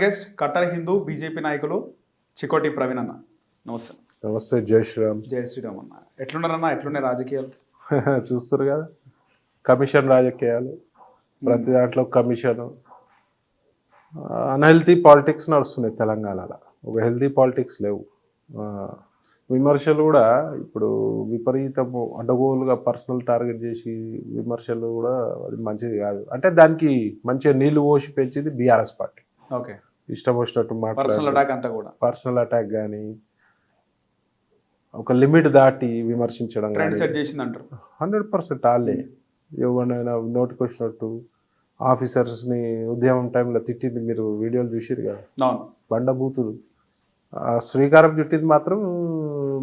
Guest cutter Hindu BJP నాయకులు చికోటి ప్రవీణ్ అన్న. నమస్తే. నమస్తే జై శ్రీరామ్. జయ శ్రీరామ్ అన్న. ఎట్లున్నారన్న? ఎట్లున్నాయి రాజకీయాలు? చూస్తారు కదా. కమిషన్ రాజకీయాలు. ప్రతి దాంట్లో కమిషన్. అన్హెల్తీ పాలిటిక్స్ నడుస్తున్నాయి తెలంగాణలో. ఒక హెల్తీ పాలిటిక్స్ లేవు. విమర్శలు కూడా ఇప్పుడు విపరీతము అడ్డగోలుగా పర్సనల్ టార్గెట్ చేసి విమర్శలు కూడా అది మంచిది కాదు. అంటే దానికి మంచిగా నీళ్ళు పోసి పెంచింది బీఆర్ఎస్ పార్టీ. ఓకే. ఇష్టం వచ్చినట్టు పర్సనల్ అటాక్ అంతా కూడా. పర్సనల్ అటాక్ కానీ ఒక లిమిట్ దాటి విమర్శించడం ట్రెండ్ కానీ సెట్ చేసింది అంటారు హండ్రెడ్ పర్సెంట్ వాళ్ళే ఎవరినైనా నోటికి వచ్చినట్టు ఆఫీసర్స్ని ఉద్యమం టైంలో తిట్టింది మీరు వీడియోలు చూసిరు కదా? బండబూతులు. శ్రీకారం చుట్టింది మాత్రం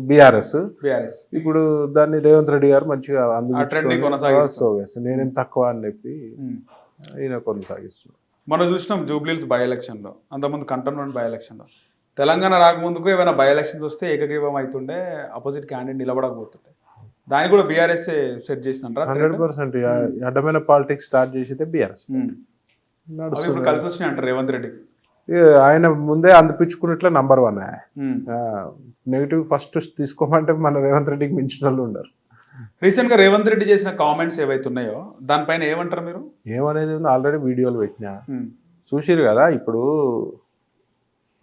బీఆర్ఎస్. బీఆర్ఎస్. ఇప్పుడు దాన్ని రేవంత్ రెడ్డి గారు మంచిగా ని. అందుకు నేనేం తక్కువ అని చెప్పి ఈయన కొనసాగిస్తున్నాడు. మనం చూసినాం జూబ్లీల్స్ బై ఎలక్షన్లో అంతకుముందు కంటోన్మెంట్ బై ఎలక్షన్లో తెలంగాణ రాకముందుకు ఏమైనా బై ఎలక్షన్స్ వస్తే ఏకగ్రీవం అవుతుండే అపోజిట్ క్యాండిడేట్ నిలబడకపోతుండే. దాన్ని కూడా బీఆర్ఎస్ సెట్ చేసిందంటారా హండ్రెడ్ పర్సెంట్. అడ్డమైన పాలిటిక్స్ స్టార్ట్ చేసేదే బీఆర్ఎస్ ఇప్పుడు కలిసి వచ్చినాయి అంటారు రేవంత్ రెడ్డికి ఆయన ముందే అందిపించుకున్నట్లే నంబర్ వన్. నెగిటివ్ ఫస్ట్ తీసుకోమంటే మన రేవంత్ రెడ్డికి మించిన వాళ్ళు ఉండరు. రీసెంట్గా రేవంత్ రెడ్డి చేసిన కామెంట్స్ ఏవైతే ఉన్నాయో దానిపైన ఏమంటారు మీరు? ఏమనేది ఆల్రెడీ వీడియోలు పెట్టినా. చూసిరు కదా ఇప్పుడు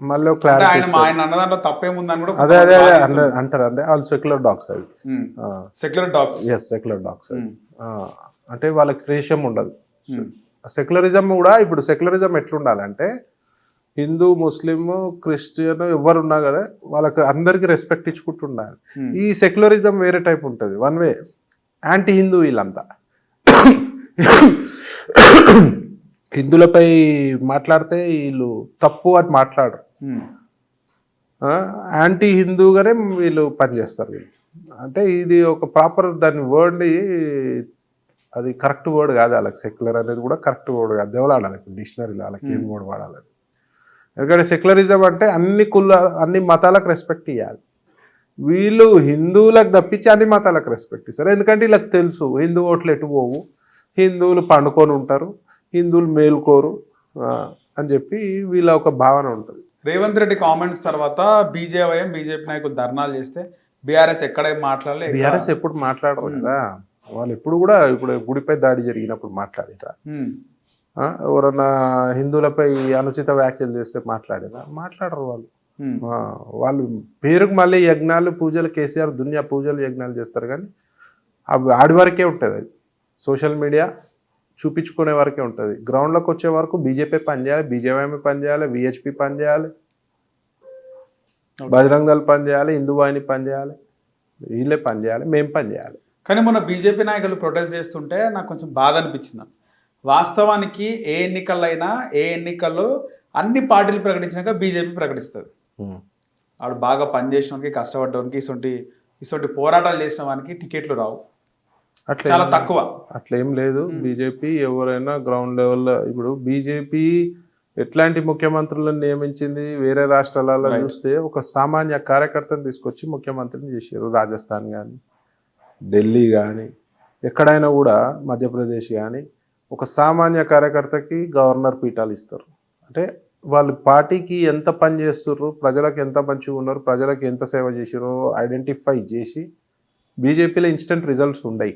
మళ్ళీ అంటే క్లారిటీ ఆయన మా ఆయన అన్న దాంట్లో తప్పేముందని కూడా అదే అదే అంటారు అంటే వాళ్ళు సెక్యులర్ డాగ్స్ అవి. Secular dogs yes secular dogs అంటే వాళ్ళకి క్రేషం ఉండదు. సెక్యులరిజం కూడా ఇప్పుడు సెక్యులరిజం ఎట్లుండాలంటే హిందూ ముస్లిం క్రిస్టియన్ ఎవరు ఉన్నా కదా వాళ్ళకి అందరికి రెస్పెక్ట్ ఇచ్చుకుంటూ ఉండాలి ఈ సెక్యులరిజం వేరే టైప్ ఉంటుంది. వన్ వే యాంటీ హిందూ వీళ్ళంతా. హిందువులపై మాట్లాడితే వీళ్ళు తప్పు అని మాట్లాడరు. యాంటీ హిందూగానే వీళ్ళు పనిచేస్తారు వీళ్ళు. అంటే ఇది ఒక ప్రాపర్ దాని వర్డ్ని అది కరెక్ట్ వర్డ్ కాదు వాళ్ళకి. సెక్యులర్ అనేది కూడా కరెక్ట్ వర్డ్ కాదు. దేవలాడాలి డిక్షనరీలో వాళ్ళకి ఏం వర్డ్ వాడాలని. ఎందుకంటే సెక్యులరిజం అంటే అన్ని కుల అన్ని మతాలకు రెస్పెక్ట్ ఇవ్వాలి వీళ్ళు హిందువులకు తప్పించి అన్ని మతాలకు రెస్పెక్ట్ ఇస్తారు. ఎందుకంటే వీళ్ళకి తెలుసు హిందూ ఓట్లు ఎటు పోవు. హిందువులు పండుకొని ఉంటారు హిందువులు మేలుకోరు అని చెప్పి వీళ్ళ ఒక భావన ఉంటుంది. రేవంత్ రెడ్డి కామెంట్స్ తర్వాత బీజేవైఎం బీజేపీ నాయకులు ధర్నాలు చేస్తే బీఆర్ఎస్ ఎక్కడే మాట్లాడలే ఎక్కడ- బీఆర్ఎస్ ఎప్పుడు మాట్లాడరు కదా. వాళ్ళు ఎప్పుడు కూడా ఇప్పుడు గుడిపై దాడి జరిగినప్పుడు. ఆ, ఎవరన్నా హిందువులపై అనుచిత వ్యాఖ్యలు చేస్తే మాట్లాడారా మాట్లాడరు వాళ్ళు. వాళ్ళు పేరుకు మళ్ళీ యజ్ఞాలు పూజలు కేసీఆర్ దునియా పూజలు యజ్ఞాలు చేస్తారు కానీ అవి ఆడి వరకే ఉంటుంది అది. సోషల్ మీడియా చూపించుకునే వరకే ఉంటుంది. గ్రౌండ్లోకి వచ్చే వరకు బీజేపీ పనిచేయాలి బీజేపీ పనిచేయాలి విహెచ్పి పనిచేయాలి బజరంగ్ దళ్ పనిచేయాలి హిందూ వాహిని పనిచేయాలి వీళ్ళే పనిచేయాలి మేము పనిచేయాలి కానీ మొన్న బీజేపీ నాయకులు ప్రొటెస్ట్ చేస్తుంటే నాకు కొంచెం బాధ అనిపించింది. వాస్తవానికి ఏ ఎన్నికలైనా ఏ ఎన్నికల్లో అన్ని పార్టీలు ప్రకటించినాక బీజేపీ ప్రకటిస్తుంది. ఆడు బాగా పనిచేసినవానికి కష్టపడ్డవానికి ఇటువంటి ఇటువంటి పోరాటాలు చేసిన వానికి టికెట్లు రావు. అట్లా చాలా తక్కువ. అట్లా ఏం లేదు. బీజేపీ ఎవరైనా గ్రౌండ్ లెవెల్లో ఇప్పుడు బీజేపీ ఎట్లాంటి ముఖ్యమంత్రులను నియమించింది? వేరే రాష్ట్రాలలో. చూస్తే ఒక సామాన్య కార్యకర్తను తీసుకొచ్చి ముఖ్యమంత్రిని చేశారు రాజస్థాన్ కానీ ఢిల్లీ కానీ ఎక్కడైనా కూడా మధ్యప్రదేశ్ కానీ ఒక సామాన్య కార్యకర్తకి గవర్నర్ పీఠాలు ఇస్తారు. అంటే వాళ్ళు పార్టీకి ఎంత పని చేస్తుర్రు ప్రజలకు ఎంత మంచిగా ఉన్నారు ప్రజలకు ఎంత సేవ చేసిరో ఐడెంటిఫై చేసి బీజేపీలో ఇన్స్టెంట్ రిజల్ట్స్ ఉన్నాయి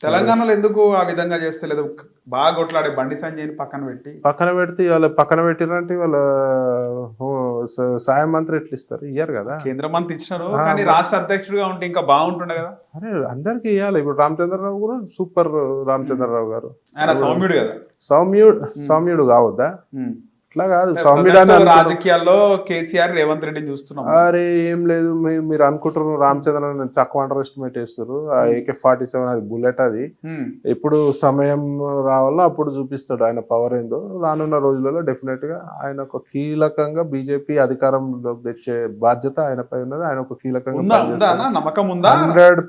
తెలంగాణలో ఎందుకు ఆ విధంగా చేస్తలేదు? బాగా కొట్లాడే బండి సంజయ్ని పక్కన పెట్టి. పక్కన పెడితే వాళ్ళ పక్కన పెట్టినంటే వాళ్ళ సాయం మంత్రి ఎట్లా ఇస్తారు? ఇయ్యారు కదా. కేంద్ర మంత్రి ఇచ్చినారు కానీ రాష్ట్ర అధ్యక్షుడిగా ఉంటే ఇంకా బాగుంటుండే కదా. అరే అందరికి ఇవ్వాలి ఇప్పుడు రామచంద్రరావు కూడా సూపర్ రామచంద్రరావు గారు. ఆయన సౌమ్యుడు కదా. సౌమ్యుడు సౌమ్యుడు కావద్దా. అట్లా కాదు. అనుకున్నాం. రాజకీయాల్లో కేసీఆర్ రేవంత్ రెడ్డిని చూస్తున్నాం. అరే ఏం లేదు. మీరు అనుకుంటారు రామచంద్రన్ తక్కువ అండర్ ఎస్టిమేట్ చేస్తారు. ఆ ఏకే ఫార్టీ సెవెన్ అది బుల్లెట్ అది. ఉమ్. ఎప్పుడు సమయం రావాలో అప్పుడు చూపిస్తాడు ఆయన పవర్ ఏందో. రానున్న రోజులలో డెఫినెట్గా ఆయన ఒక కీలకంగా బీజేపీ అధికారంలో తెచ్చే బాధ్యత ఆయనపై ఉన్నది. ఆయన ఒక కీలకంగా హండ్రెడ్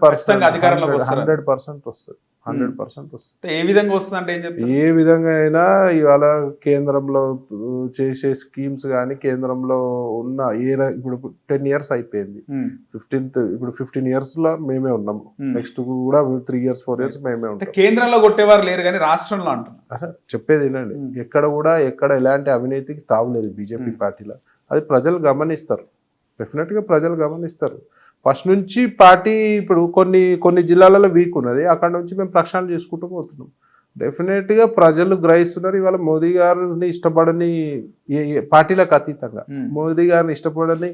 వస్తారా? హండ్రెడ్ పర్సెంట్ వస్తుంది హండ్రెడ్ పర్సెంట్ వస్తుంది. ఏ విధంగా వస్తుంది అంటే ఏం చెప్తారు? ఏ విధంగా అయినా ఇవాళ కేంద్రంలో చేసే స్కీమ్స్ కానీ కేంద్రంలో ఉన్న ఏ ఇప్పుడు టెన్ ఇయర్స్ అయిపోయింది. ఫిఫ్టీన్త్ ఇప్పుడు ఫిఫ్టీన్ ఇయర్స్లో మేమే ఉన్నాము. నెక్స్ట్ కూడా త్రీ ఇయర్స్ ఫోర్ ఇయర్స్ మేమే ఉంటాం. కేంద్రంలో కొట్టేవారు లేరు కానీ రాష్ట్రంలో అంటున్నారు. అసలు చెప్పేది Hmm. ఎక్కడ కూడా ఎక్కడ ఎలాంటి అవినీతికి తావులేదు బీజేపీ. పార్టీలో. అది ప్రజలు గమనిస్తారు. డెఫినెట్గా ప్రజలు గమనిస్తారు. ఫస్ట్ నుంచి పార్టీ ఇప్పుడు కొన్ని కొన్ని జిల్లాలలో వీక్ ఉన్నది. అక్కడ నుంచి మేము ప్రక్షాళన చేసుకుంటూ పోతున్నాం. డెఫినెట్గా ప్రజలు గ్రహిస్తున్నారు. ఇవాళ మోదీ గారిని ఇష్టపడని పార్టీలకు అతీతంగా. ఉమ్. మోదీ గారిని ఇష్టపడని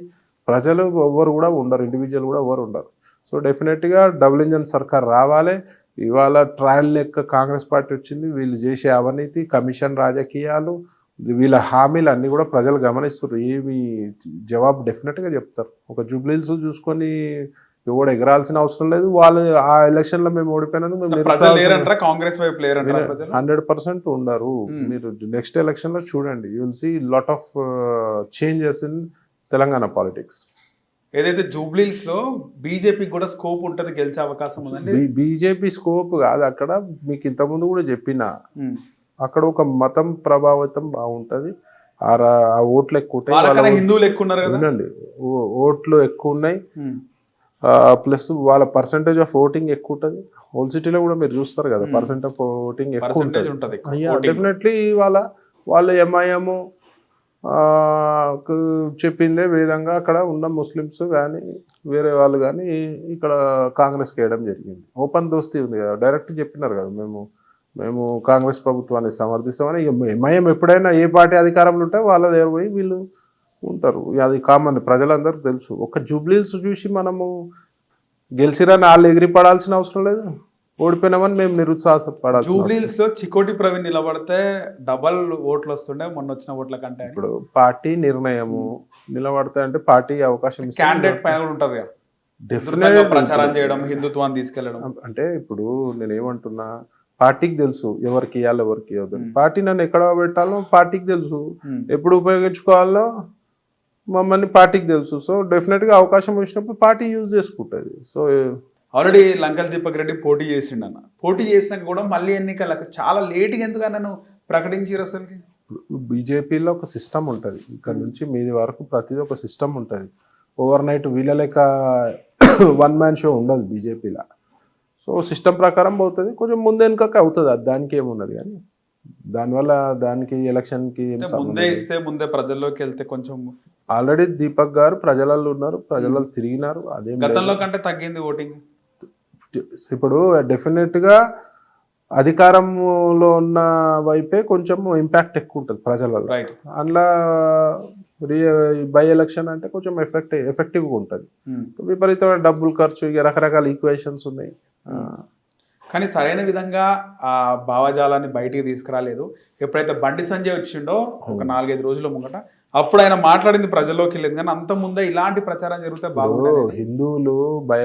ప్రజలు ఎవరు కూడా ఉండరు. ఇండివిజువల్ కూడా ఎవరు ఉండరు. సో డెఫినెట్గా డబుల్ ఇంజన్ సర్కార్ రావాలి. ఇవాళ ట్రయల్ లెక్క కాంగ్రెస్ పార్టీ వచ్చింది. వీళ్ళు చేసే అవినీతి కమిషన్ రాజకీయాలు వీళ్ళ హామీలు అన్నీ కూడా ప్రజలు గమనిస్తారు ఏమి జవాబు డెఫినెట్గా చెప్తారు. ఒక జూబ్లీల్స్ చూసుకొని ఎవడు ఎగరాల్సిన అవసరం లేదు. వాళ్ళు ఆ మేము ఓడిపోయినందుకు మేము లేరంటారా? కాంగ్రెస్ వైపు హండ్రెడ్ పర్సెంట్ ఉన్నారు Hmm. మీరు నెక్స్ట్ ఎలక్షన్లో చూడండి. You will see lot of changes in Telangana politics ఏదైతే జూబ్లీస్లో బీజేపీకి కూడా స్కోప్ ఉంటది గెలిచే అవకాశం ఉందండి. బీజేపీ స్కోప్ కాదు. అక్కడ మీకు ఇంతకుముందు కూడా చెప్పిన. ఉమ్. అక్కడ ఒక మతం ప్రభావితం బాగుంటది. ఆ ఓట్లు ఎక్కువ హిందువులు ఎక్కువ ఓ- ఓట్లు ఎక్కువ ఉన్నాయి. ప్లస్ వాళ్ళ పర్సంటేజ్ ఆఫ్ ఓటింగ్ ఎక్కువ ఉంటుంది. హోల్ సిటీలో కూడా మీరు చూస్తారు కదా. పర్సెంట్ ఆఫ్ ఓటింగ్ ఎక్కువ ఉంటుంది. డెఫినెట్లీ వాళ్ళ వాళ్ళ ఎంఐఎం చెప్పిందే విధంగా అక్కడ ఉన్న ముస్లిమ్స్ కానీ వేరే వాళ్ళు కానీ ఇక్కడ కాంగ్రెస్కి వేయడం జరిగింది. ఓపెన్ దోస్తీ ఉంది కదా డైరెక్ట్ చెప్పినారు కదా మేము. మేము కాంగ్రెస్ ప్రభుత్వాన్ని సమర్థిస్తామని ఎంఐఎం ఎప్పుడైనా ఏ పార్టీ అధికారంలో ఉంటే వాళ్ళ దగ్గర పోయి వీళ్ళు ఉంటారు. అది కామన్ ప్రజలందరికీ తెలుసు. ఒక జూబ్లీస్ చూసి మనము గెలిచిరని వాళ్ళు ఎగిరి పడాల్సిన అవసరం లేదు. ఓడిపోయినామని మేము నిరుత్సాహపడాల్సిన అవసరం జూబ్లీస్లో చికోటి ప్రవీణ్ నిలబడితే డబల్ ఓట్లు వస్తుండే మొన్న వచ్చిన ఓట్ల కంటే. ఇప్పుడు పార్టీ నిర్ణయము నిలబడతా అంటే పార్టీ అవకాశం క్యాండిడేట్ పైన కూడా ఉంటది విస్తృతంగా ప్రచారం. చేయడం హిందుత్వాన్ని తీసుకెళ్ళడం. అంటే ఇప్పుడు నేను ఏమంటున్నా పార్టీకి తెలుసు ఎవరికి ఇవ్వాలి ఎవరికి ఇవ్వదు. పార్టీ నన్ను ఎక్కడ పెట్టాలో పార్టీకి తెలుసు. ఎప్పుడు ఉపయోగించుకోవాలో మమ్మల్ని పార్టీకి తెలుసు. సో డెఫినెట్గా అవకాశం వచ్చినప్పుడు పార్టీ యూజ్ చేసుకుంటుంది. సో ఆల్రెడీ లంకల్ దీపక్ రెడ్డి పోటీ చేసిండు అన్న. పోటీ చేసినాక కూడా మళ్ళీ ఎన్నికలకు చాలా లేట్గా ఎందుకు నన్ను ప్రకటించారు అసలుకి? బీజేపీలో ఒక సిస్టమ్ ఉంటుంది. ఇక్కడ నుంచి మీది వరకు ప్రతిదీ ఒక సిస్టమ్ ఉంటుంది. ఓవర్ నైట్ వీళ్ళ లెక్క వన్ మ్యాన్ షో ఉండదు బీజేపీలో. సో సిస్టమ్ ప్రకారం పోతుంది. కొంచెం ముందు వెనుకకి అవుతుంది. అది దానికి ఏమున్నది కానీ దానివల్ల దానికి ఎలక్షన్కి ముందే ఇస్తే ముందే ప్రజల్లోకి వెళ్తే కొంచెం ఆల్రెడీ దీపక్ గారు ప్రజలలో ఉన్నారు. ప్రజలలో తిరిగినారు. అదే గతంలో కంటే తగ్గింది ఓటింగ్. ఇప్పుడు డెఫినెట్గా అధికారంలో ఉన్న వైపే కొంచెం ఇంపాక్ట్ ఎక్కువ ఉంటుంది ప్రజలలో. రైట్ అందులో బై ఎలక్షన్ అంటే కొంచెం ఎఫెక్ట్ ఎఫెక్టివ్గా ఉంటుంది. విపరీతమైన డబ్బులు ఖర్చు ఇక రకరకాల ఈక్వేషన్స్ ఉన్నాయి. కానీ సరైన విధంగా ఆ భావజాలాన్ని బయటికి తీసుకురాలేదు. ఎప్పుడైతే బండి సంజయ్ వచ్చిండో ఒక నాలుగైదు రోజుల ముంగట అప్పుడు ఆయన మాట్లాడింది ప్రజల్లోకి వెళ్ళింది. కానీ అంత ముందే ఇలాంటి ప్రచారం జరిగితే బాగుండేది. హిందువులు బై